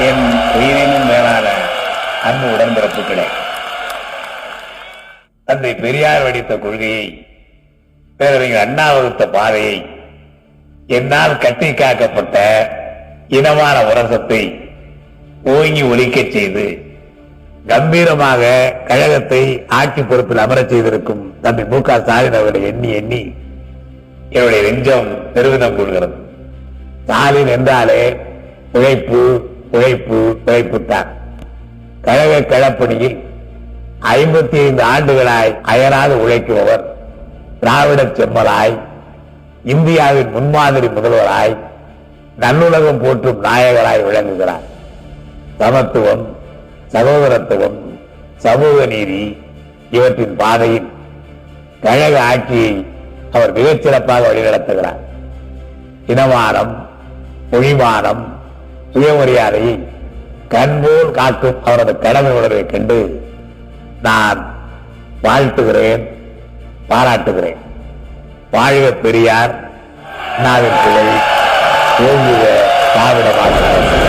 என் உயிரினும் மேலான அன்பு உடன்பிறப்புகளே தந்தை பெரியார் வடித்த கொள்கையை பேரறிஞர் அண்ணா வகுத்த பாதையை என்னால் கட்டி காக்கப்பட்ட இனமான உரசத்தை ஓங்கி ஒழிக்கச் செய்து கம்பீரமாக கழகத்தை ஆட்சி பொறுப்பில் அமரச் செய்திருக்கும் தம்பி மு க ஸ்டாலின் அவர்களை எண்ணி எண்ணி என்னுடைய நெஞ்சம் பெருமிதம் கொள்கிறது ஸ்டாலின் என்றாலே உழைப்பு உழைப்பு பிழைப்புத்தான் கழக களப்பணியில் ஐம்பத்தி ஐந்து ஆண்டுகளாய் அயராது உழைக்குபவர் திராவிட செம்மலாய் இந்தியாவின் முன்மாதிரி முதல்வராய் நல்லுலகம் போற்றும் நாயகராய் விளங்குகிறார். சமத்துவம் சகோதரத்துவம் சமூக நீதி இவற்றின் பாதையில் கழக ஆட்சியை அவர் மிகச்சிறப்பாக வழிநடத்துகிறார். இனமானம் மொழிமானம் சுயமரியாதை கண்போல் காட்டும் அவரது கடமை உணர்வை கண்டு நான் வாழ்த்துகிறேன் பாராட்டுகிறேன். வாழ்க பெரியார் நாவின் பிள்ளை ஓங்குக திராவிட வாழ்க்கை